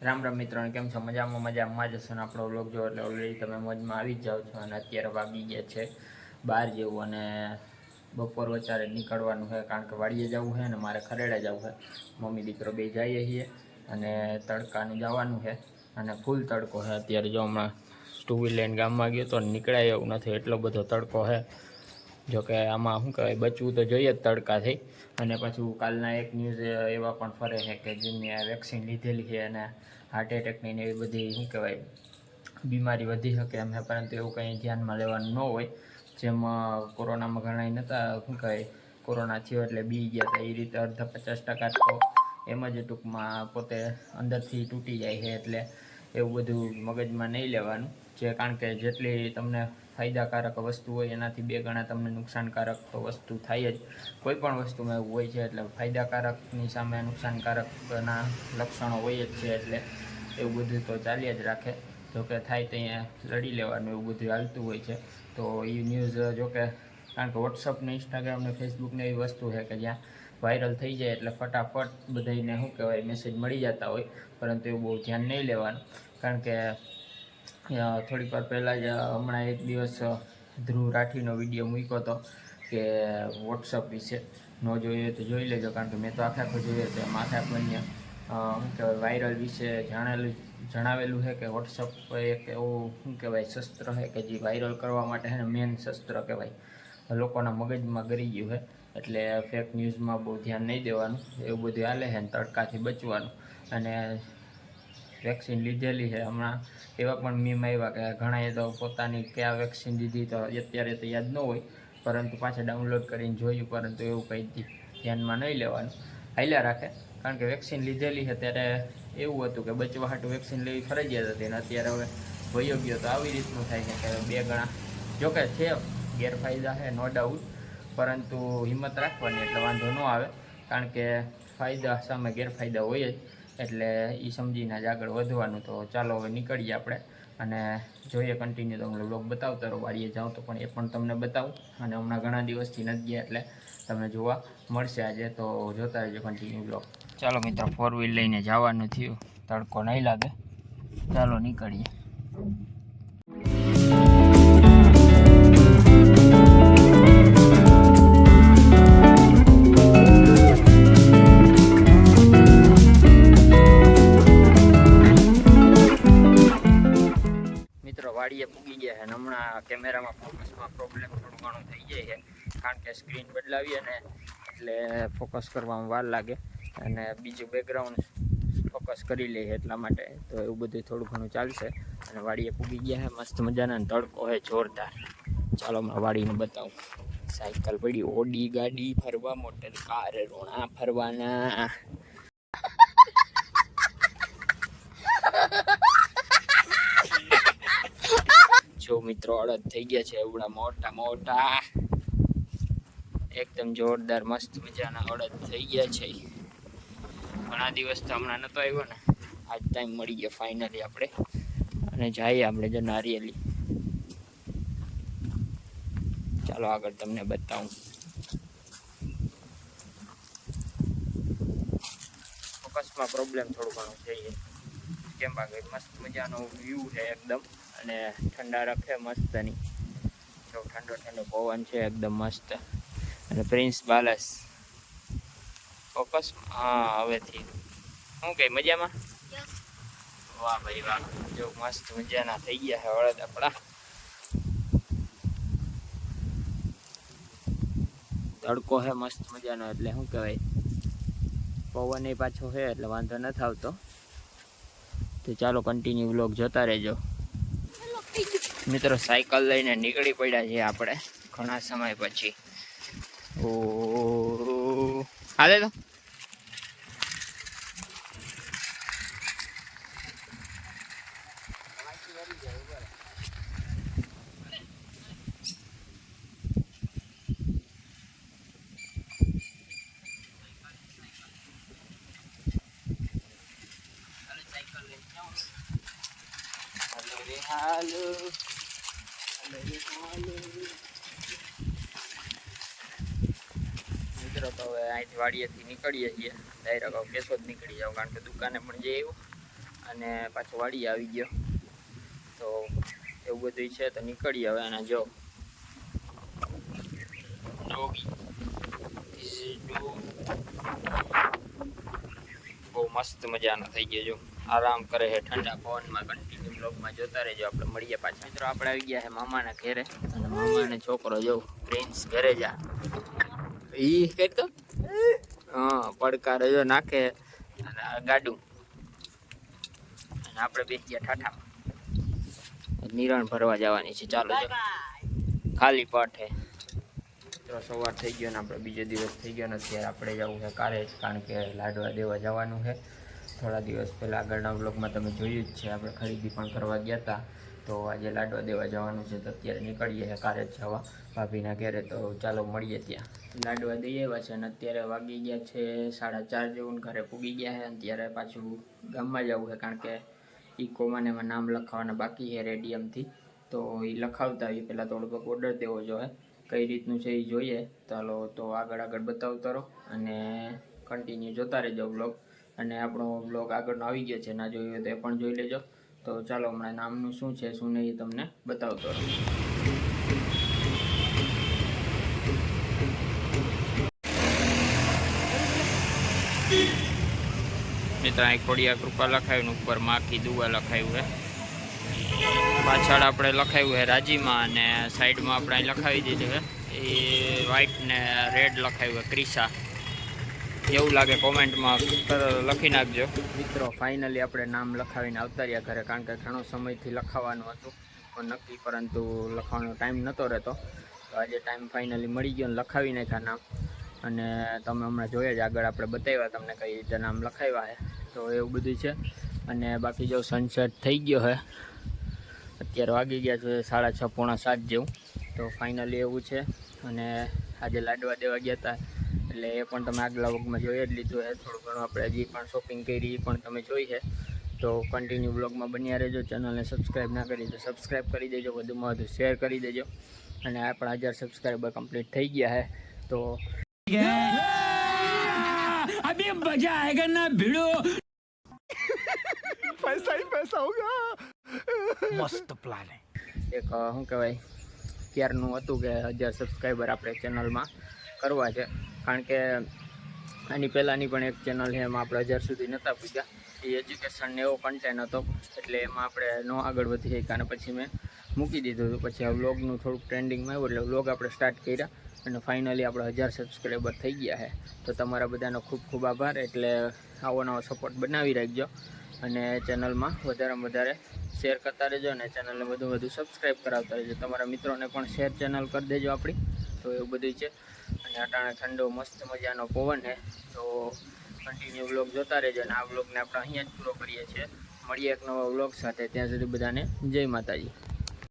રામ રામ મિત્રો કેમ છો? મજામાં મજામાં. જ હશો ને આપણો વ્લોગ જો એટલે ઓલરેડી તમે મોજમાં આવી જ જાઓ છો અને અત્યારે વાગી ગયા છે બહાર જેવું અને બપોર વચારે નીકળવાનું છે કારણ કે વાડીએ જવું છે અને મારે ખરેડા જવું છે. મમ્મી દીકરો બે જઈએ છીએ અને તડકાનું જવાનું છે અને ફૂલ તડકો છે. અત્યારે જો હમણાં ટુ વ્હીલ લઈને ગામમાં ગયો તો નીકળાય એવું નથી. એટલો બધો તડકો છે. જોકે આમાં શું કહેવાય, બચવું તો જોઈએ જ તડકાથી. અને પાછું કાલના એક ન્યૂઝ એવા પણ ફરે છે કે જેમને વેક્સિન લીધેલી છે અને હાર્ટ એટેકની ને એવી બધી, શું કહેવાય, બીમારી વધી શકે એમ છે, પરંતુ એવું કંઈ ધ્યાનમાં લેવાનું ન હોય. જેમ કોરોનામાં ઘણા નહોતા શું કહેવાય, કોરોના થયો એટલે બી ગયા હતા એ રીતે અડધા પચાસ ટકા તો એમ જ ટૂંકમાં પોતે અંદરથી તૂટી જાય છે એટલે એવું બધું મગજમાં નહીં લેવાનું. જે કારણ કે જેટલી તમને ફાયદાકારક વસ્તુ હોય, એનાથી બે ગણા તમને નુકસાનકારક તો વસ્તુ થાય જ. કોઈ પણ વસ્તુમાં એવું હોય છે, એટલે ફાયદાકારકની સામે નુકસાનકારકના લક્ષણો હોય જ છે, એટલે એવું બધું તો ચાલ્યા જ રાખે. જોકે થાય તો અહીંયા લડી લેવાનું એવું બધું હાલતું હોય છે. તો એ ન્યૂઝ જોકે કારણ કે વોટ્સઅપ ને ઇન્સ્ટાગ્રામ ને ફેસબુક એવી વસ્તુ છે કે જ્યાં વાયરલ થઈ જાય એટલે ફટાફટ બધાને શું કહેવાય મેસેજ મળી જતા હોય, પરંતુ એવું બહુ ધ્યાન નહીં લેવાનું. કારણ કે થોડીક વાર પહેલાં જ હમણાં એક દિવસ ધ્રુવ રાઠીનો વીડિયો મૂક્યો હતો કે વોટ્સઅપ વિશે. ન જોઈએ તો જોઈ લેજો, કારણ કે મેં તો આખે આખો જોયો હતો એમાં આખે આખું શું કહેવાય વાયરલ વિશે જાણેલું, જણાવેલું છે કે વોટ્સઅપ એક એવું, શું કહેવાય, શસ્ત્ર છે કે જે વાયરલ કરવા માટે છે ને મેન શસ્ત્ર કહેવાય. લોકોના મગજમાં ગરી ગયું છે. એટલે ફેક ન્યૂઝમાં બહુ ધ્યાન નહીં દેવાનું. એવું બધું હાલે છે ને તડકાથી બચવાનું. અને વેક્સિન લીધેલી છે. હમણાં એવા પણ મીમ આવ્યા કે ઘણાએ તો પોતાની કયા વેક્સિન લીધી તો અત્યારે તો યાદ ન હોય. પરંતુ પાછા ડાઉનલોડ કરીને જોયું, પરંતુ એવું કંઈ ધ્યાનમાં નહીં લેવાનું. હાલ્યા રાખે. કારણ કે વેક્સિન લીધેલી છે ત્યારે એવું હતું કે બચવા હાટું વેક્સિન લેવી ફરજિયાત હતી અને અત્યારે હવે વયો ગયો તો આવી રીતનું થાય છે કે બે ગણા. જોકે છે, ગેરફાયદા છે નો ડાઉટ પરંતુ હિંમત રાખવાની, એટલે વાંધો ન આવે. કારણ કે ફાયદા સામે ગેરફાયદા હોય જ. એટલે એ સમજીને જ આગળ વધવાનું. તો ચાલો હવે નીકળીએ આપણે. અને જોઈએ કન્ટિન્યુ તમને બ્લોગ બતાવતા રહો. વાડીએ જાઉં તો પણ એ પણ તમને બતાવું. અને હમણાં ઘણા દિવસથી નથી ગયા, એટલે તમને જોવા મળશે આજે. તો જોતા રહેજો કન્ટિન્યુ બ્લોગ ચાલો મિત્રો ફોર વ્હીલ લઈને જવાનું થયું. તડકો નહીં લાગે. ચાલો નીકળીએ. થોડું ઘણું થઈ જાય છે કારણ કે સ્ક્રીન બદલાવી અને એટલે ફોકસ કરવામાં વાર લાગે અને બીજું બેકગ્રાઉન્ડ ફોકસ કરી લઈએ એટલા માટે. તો એવું બધું થોડું ઘણું ચાલશે. અને વાડીએ પૂગી ગયા છે મસ્ત મજાના તડકો છે જોરદાર. ચાલો હમણાં વાડીને બતાવું. સાયકલ પડી, ઓડી ગાડી ફરવા, મોટર કાર, રોણા ફરવાના. જો મિત્રો અડદ થઈ ગયા છે, એવડા મોટા મોટા. એકદમ જોરદાર મસ્ત મજાના અડદ થઈ ગયા છે. ઘણા દિવસ તો હમણાં નતો આવ્યો ને, આજ ટાઈમ મળી ગયો ફાઇનલી આપણે. અને જઈએ આપણે જો નારિયેલી. ચાલો આગળ તમને બતાવું. ફોકસમાં પ્રોબ્લેમ થોડું ઘણું છે. કેમ કે મસ્ત મજાનો વ્યૂ છે એકદમ. અને ઠંડા રાખે મસ્તની જો ઠંડો ઠંડો પવન છે એકદમ મસ્ત. અને પ્રિન્સ બાલસ. ફોકસ હા હવેથી. શું કઈ મજામાં? વાહ ભાઈ વાહ. જો મસ્ત મજાના થઈ ગયા છે હળદ આપણા. તડકો છે મસ્ત મજાનો એટલે શું કહેવાય? પવન એ પાછો છે એટલે વાંધો નથી આવતો. તો ચાલો કન્ટિન્યુ બ્લોગ જોતા રહેજો. મિત્રો સાયકલ લઈને નીકળી પડ્યા છીએ આપણે ઘણા સમય પછી. ઓ હાલે તો. હાલો. મિત્રો, તો હવે અહીંથી વાડીએથી નીકળીએ છીએ. ડાયરેક્ટ હવે જ નીકળી જાવ, કારણ કે દુકાને પણ જઈ આવ્યો અને પાછો વાડી આવી ગયો. તો એવું બધું છે, તો નીકળીએ હવે અને જો. બહુ મસ્ત મજાનો થઈ ગયો જો. આરામ કરે છે ઠંડા પવનમાં કન્ટિન્યુ બ્લોગમાં જોતા રહેજો. આપણે મળીએ પાછા. મિત્રો, આપણે આવી ગયા છે મામાના ઘેરે. અને મામાને છોકરો જો પ્રિન્સ ઘરે જા. ઈ કઈ હા, પડકાર જો નાખે અને ગાડું. અને આપણે બેસી ગયા ઠાઠામાં. નિરણ ભરવા જવાની છે. ચાલો ખાલી પાઠે. મિત્રો, સવાર થઈ ગયો ને આપણે બીજો દિવસ થઈ ગયો ને અત્યારે આપણે જવું છે કાલે કારણ કે લાડવા દેવા જવાનું છે. થોડા દિવસ પહેલાં આગળના બ્લોગમાં તમે જોયું જ છે, આપણે ખરીદી પણ કરવા ગયા હતા. તો આજે લાડવા દેવા જવાનું છે, તો અત્યારે નીકળીએ કારે જ જવા. ભાભીના ઘેરે તો ચાલો મળીએ ત્યાં. લાડવા દઈ આવ્યા છે અને અત્યારે વાગી ગયા છે સાડા ચાર જેવું ઘરે પૂગી ગયા છે અને ત્યારે પાછું ગામમાં જવું છે, કારણ કે ઇકોમાં એમાં નામ લખાવવાના બાકી છે રેડિયમથી. તો એ લખાવતા એ પહેલાં થોડુંક ઓર્ડર દેવો જોઈએ કઈ રીતનું છે એ જોઈએ. ચાલો તો આગળ આગળ બતાવતા રહો અને કન્ટિન્યુ જોતા રહેજો બ્લોગ અને આપણો બ્લોગ આગળનો આવી ગયો છે, ના જોયો તો એ પણ જોઈ લેજો. તો ચાલો, હમણાં નામનું શું છે, શું નહીં તમને બતાવતો રહો. મિત્રો, અહીં ખોડિયા કૃપા લખાયું ઉપર માખી દુવા લખાયું છે. પાછળ આપણે લખાયું છે રાજીમાં અને સાઈડમાં આપણે અહીં લખાવી દીધું છે. એ વ્હાઈટ ને રેડ લખાયું છે ક્રિસા એવું લાગે કોમેન્ટમાં લખી નાખજો. મિત્રો ફાઇનલી આપણે નામ લખાવીને આવતા રહ્યા ઘરે, કારણ કે ઘણો સમયથી લખાવવાનું હતું, પણ નક્કી પરંતુ લખવાનો ટાઈમ નહોતો રહેતો. તો આજે ટાઈમ ફાઇનલી મળી ગયો ને લખાવી નાખ્યા નામ. અને તમે હમણાં જોયા જ, આગળ આપણે બતાવ્યા તમને કઈ રીતે નામ લખાવ્યા છે. તો એવું બધું છે. અને બાકી જો સનસેટ થઈ ગયો છે, અત્યારે વાગી ગયા છે સાડા છ પોણા સાત જેવું. તો ફાઇનલી એવું છે. અને આજે લાડવા દેવા ગયા હતા એટલે એ પણ તમે આગલા વગમાં જોઈ જ લીધું છે થોડું ઘણું આપણે જે પણ શોપિંગ કરી એ પણ તમે જોઈ છે તો કન્ટિન્યુ બ્લોગમાં બન્યા રહેજો. ચેનલને સબસ્ક્રાઈબ ના કરી તો સબસ્ક્રાઈબ કરી દેજો. વધુમાં વધુ શેર કરી દેજો. અને આ પણ હજાર સબસ્ક્રાઈબર કમ્પ્લીટ થઈ ગયા છે તો અભી મજા આયેગા ભીડો. મસ્ત પ્લાન એક શું કહેવાય? ક્યારનું હતું કે હજાર સબસ્ક્રાઈબર આપણે ચેનલમાં કરવા છે. કારણ કે આની પહેલાંની પણ એક ચેનલ છે, એમાં આપણે હજાર સુધી નહોતા પૂછ્યા. એ એજ્યુકેશનને એવો કન્ટેન્ટ હતો, એટલે એમાં આપણે ન આગળ વધી શક્યા અને પછી મેં મૂકી દીધું હતું. પછી આ વ્લોગનું થોડુંક ટ્રેન્ડિંગમાં આવ્યું, એટલે વ્લોગ આપણે સ્ટાર્ટ કર્યા અને ફાઇનલી આપણે હજાર સબસ્ક્રાઈબર થઈ ગયા છે. તો તમારા બધાનો ખૂબ ખૂબ આભાર, એટલે આવો નવો સપોર્ટ બનાવી રાખજો અને ચેનલમાં વધારેમાં વધારે શેર કરતા રહેજો અને ચેનલને વધુ વધુ સબસ્ક્રાઈબ કરાવતા રહેજો. તમારા મિત્રોને પણ શેર ચેનલ કરી દેજો આપણી. તો એવું બધું છે. અને અટાણે ઠંડો મસ્ત મજાનો પવન છે તો કન્ટિન્યુ વ્લોગ જોતા રહેજો અને આ વ્લોગને આપણે અહીંયા જ પૂરો કરીએ છીએ. મળીએ એક નવા વ્લોગ સાથે. ત્યાં સુધી બધાને જય માતાજી.